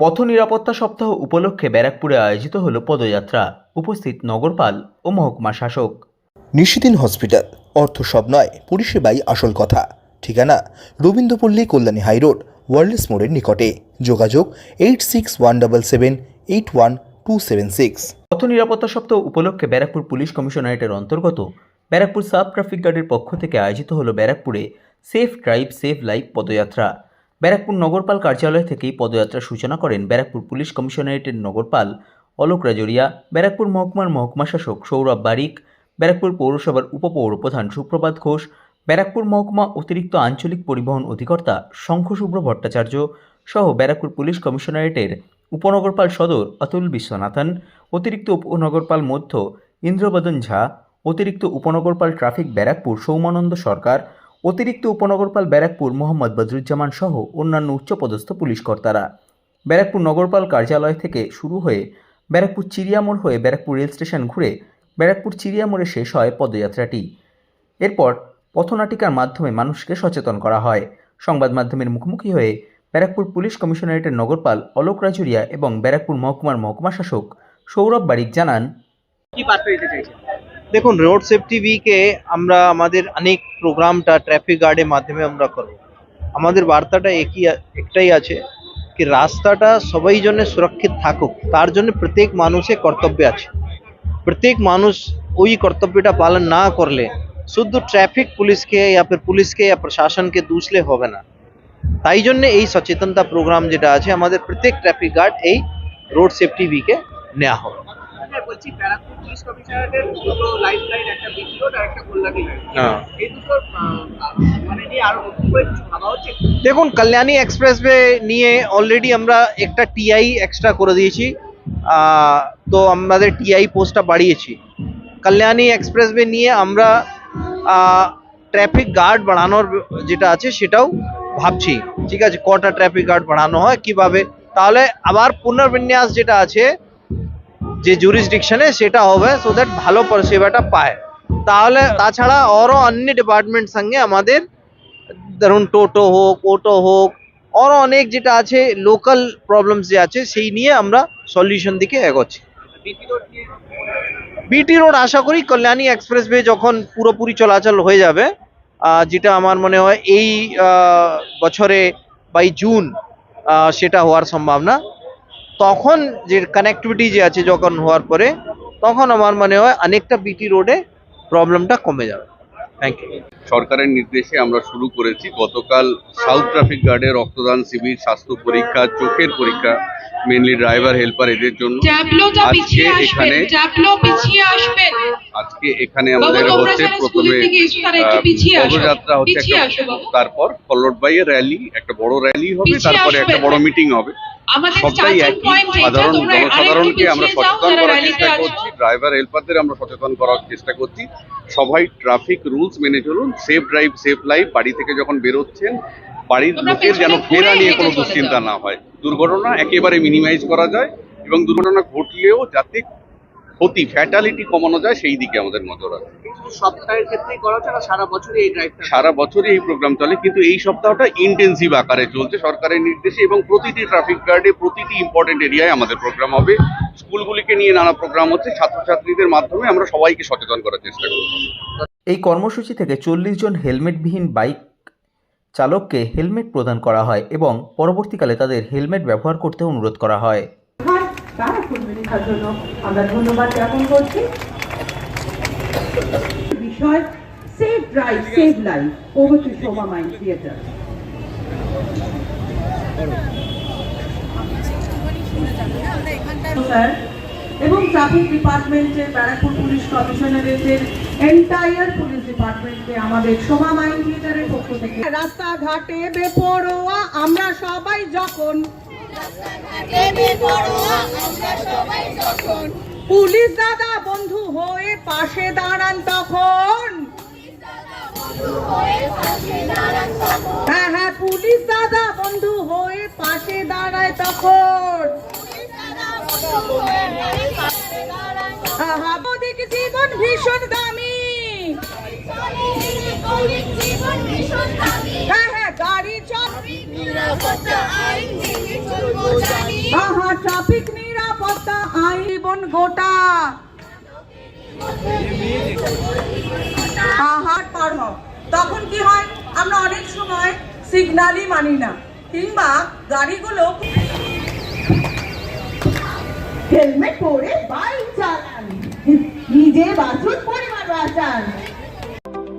পথ নিরাপত্তা সপ্তাহ উপলক্ষে ব্যারাকপুরে আয়োজিত হলো পদযাত্রা। উপস্থিত নগরপাল ও মহকুমা শাসক। নিশিদিন হসপিটাল অর্থ সব নয় পরিষেবাই আসল কথা। ঠিকানা রবীন্দ্রপল্লী কল্যাণী হাইরোড ওয়ার্ল্ডস মোড়ের নিকটে। যোগাযোগ eight six one double seven eight one two seven six. পথ নিরাপত্তা সপ্তাহ উপলক্ষে ব্যারাকপুর পুলিশ কমিশনারেটের অন্তর্গত ব্যারাকপুর সাব ট্রাফিক গার্ডের পক্ষ থেকে আয়োজিত হলো ব্যারাকপুরে সেফ ড্রাইভ সেভ লাইফ পদযাত্রা। ব্যারাকপুর নগরপাল কার্যালয় থেকেই পদযাত্রার সূচনা করেন ব্যারাকপুর পুলিশ কমিশনারেটের নগরপাল অলোক রাজরিয়া, ব্যারাকপুর মহকুমার মহকুমা শাসক সৌরভ বারিক, ব্যারাকপুর পৌরসভার উপপৌরপ্রধান সুপ্রভাত ঘোষ, ব্যারাকপুর মহকুমা অতিরিক্ত আঞ্চলিক পরিবহন অধিকর্তা শঙ্খশুভ্র ভট্টাচার্য সহ ব্যারাকপুর পুলিশ কমিশনারেটের উপনগরপাল সদর অতুল বিশ্বনাথন, অতিরিক্ত উপনগরপাল মধ্য ইন্দ্রবদন ঝা, অতিরিক্ত উপনগরপাল ট্রাফিক ব্যারাকপুর সৌমানন্দ সরকার অতিরিক্ত উপনগরপাল ব্যারাকপুর মোহাম্মদ বদরুজ্জামান সহ অন্যান্য উচ্চপদস্থ পুলিশ কর্তারা। ব্যারাকপুর নগরপাল কার্যালয় থেকে শুরু হয়ে ব্যারাকপুর চিড়িয়ামোড় হয়ে ব্যারাকপুর রেল স্টেশন ঘুরে ব্যারাকপুর চিড়িয়ামোড়ে শেষ হয় পদযাত্রাটি। এরপর পথনাটিকার মাধ্যমে মানুষকে সচেতন করা হয়। সংবাদ মাধ্যমের মুখোমুখি হয়ে ব্যারাকপুর পুলিশ কমিশনারেটের নগরপাল অলোক রাজুরিয়া এবং ব্যারাকপুর মহকুমার মহকুমা শাসক সৌরভ বারিক জানান দেখুন রোড সেফটি উইকে আমরা আমাদের অনেক প্রোগ্রামটা ট্রাফিক গার্ডের মাধ্যমে আমরা করব। আমাদের বার্তাটা একই একটাই আছে কি রাস্তাটা সবাই জন্য সুরক্ষিত থাকুক, তার জন্য প্রত্যেক মানুষের কর্তব্য আছে। প্রত্যেক মানুষ ওই কর্তব্যটা পালন না করলে শুধু ট্রাফিক পুলিশকে ইয়া পুলিশকে ইয়া প্রশাসনকে দুষলে হবে না। তাই জন্য এই সচেতনতা প্রোগ্রাম যেটা আছে, আমাদের প্রত্যেক ট্রাফিক গার্ড এই রোড সেফটি উইকে নেওয়া হবে। হ্যাঁ, বলছি ব্যারাকপুর পুলিশ কমিশনারের দুটো লাইফ লাইন একটা বিচি রোড আর একটা কল্যাণী লাইন হ্যাঁ। এই দুটো মানে নিয়ে আরও নতুন করে কিছু ভাবা হচ্ছে? দেখুন কল্যাণী এক্সপ্রেসওয়ে নিয়ে অলরেডি আমরা একটা টিআই এক্সট্রা করে দিয়েছি। তো আমাদের টিআই পোস্টটা বাড়িয়েছি। কল্যাণী এক্সপ্রেসওয়ে নিয়ে আমরা ট্রাফিক গার্ড বাড়ানোর যেটা আছে সেটাও ভাবছি। ঠিক আছে কটা ট্রাফিক গার্ড বাড়ানো হয় কীভাবে? তাহলে আবার পুনর্বিন্যাস যেটা আছে যে জুরিসডিকশনে সেটা হবে সো দ্যাট ভালো পরিষেবাটা পায়। তাহলে তাছাড়া আরও অন্য ডিপার্টমেন্ট সঙ্গে আমাদের, ধরুন টোটো হোক অটো হোক আরও অনেক যেটা আছে লোকাল প্রবলেমস যে আছে, সেই নিয়ে আমরা সলিউশন দিকে এগোচ্ছি। বিটি রোড আশা করি কল্যাণী এক্সপ্রেসওয়ে যখন পুরোপুরি চলাচল হয়ে যাবে যেটা আমার মনে হয় এই বছরে বাই জুন সেটা হওয়ার সম্ভাবনা। তখন যে কানেক্টিভিটি যে আছে যখন হওয়ার পরে তখন আমার মনে হয় অনেকটা বিটি রোডে প্রবলেমটা কমে যাবে। থ্যাংক ইউ সরকারের নির্দেশে আমরা শুরু করেছি গতকাল সাউথ ট্রাফিক গার্ডে রক্তদান শিবির স্বাস্থ্য পরীক্ষা চোখের পরীক্ষা মেনলি ড্রাইভার হেল্পার এদের জন্য। আজকে এখানে আজকে এখানে আমাদের হচ্ছে প্রথমে। পদযাত্রা হচ্ছে তারপর ফলোড বাই এ র্যালি একটা বড় র্যালি হবে তারপরে একটা বড় মিটিং হবে। সবটাই একই। সাধারণ জনসাধারণকে আমরা সচেতন করার চেষ্টা করছি ড্রাইভার হেল্পারদের আমরা সচেতন করার চেষ্টা করছি। সবাই ট্রাফিক রুলস মেনে চলুন সেফ ড্রাইভ সেফ লাইফ বাড়ি থেকে যখন বেরোচ্ছেন বাড়ির লোকের যেন ফেরা নিয়ে কোনো দুশ্চিন্তা না হয়। দুর্ঘটনা একেবারে মিনিমাইজ করা যায় এবং দুর্ঘটনা ঘটলেও যাতে ক্ষতি ফ্যাটালিটি কমানো যায় সেই দিকে আমাদের নজর আছে। শুধু সপ্তাহের ক্ষেত্রেই করা হচ্ছে সারা বছরই এই ড্রাইভটা সারা বছরই এই প্রোগ্রাম চলে কিন্তু এই সপ্তাহটা ইন্টেন্সিভ আকারে চলছে। সরকারের নির্দেশে এবং প্রতিটি ট্রাফিক গার্ডে প্রতিটি ইম্পর্টেন্ট এরিয়ায় আমাদের প্রোগ্রাম হবে। স্কুলগুলিকে নিয়ে নানা প্রোগ্রাম হচ্ছে। ছাত্রছাত্রীদের মাধ্যমে আমরা সবাইকে সচেতন করার চেষ্টা করছি। এই কর্মসূচি থেকে চল্লিশ জন হেলমেটবিহীন বাইক চালককে হেলমেট প্রদান করা হয় এবং পরবর্তীকালে তাদের হেলমেট ব্যবহার করতে অনুরোধ করা হয়। তার পরিবেশিকার জন্য আমরা ধন্যবাদ জ্ঞাপন করছি। বিষয় save drive save life mind theatre এবং ট্রাফিক ডিপার্টমেন্টের ব্যারাকপুর পুলিশ কমিশনারেটের এন্টায়ার পুলিশ ডিপার্টমেন্টে আমাদের শোভা মাইন্ড থিয়েটারের পক্ষ থেকে। রাস্তাঘাটে বেপরোয়া, আমরা সবাই যখন পুলিশ দাদা বন্ধু হয়ে পাশে দাঁড়ান তখন। হ্যাঁ হ্যাঁ পুলিশ দাদা বন্ধু হয়ে পাশে দাঁড়ায় তখন। আহা, জীবন ভীষণ দামি। হ্যাঁ হ্যাঁ আহা, ট্রাফিক নিরাপত্তা আইন, জীবন গোটা। আহার পার হও তখন কি হয়? আমরা অনেক সময় সিগন্যালই মানি না, কিংবা গাড়িগুলো হেলমেট পরে বাইক চালান, নিজে বাঁচুন পরিবার বাঁচান।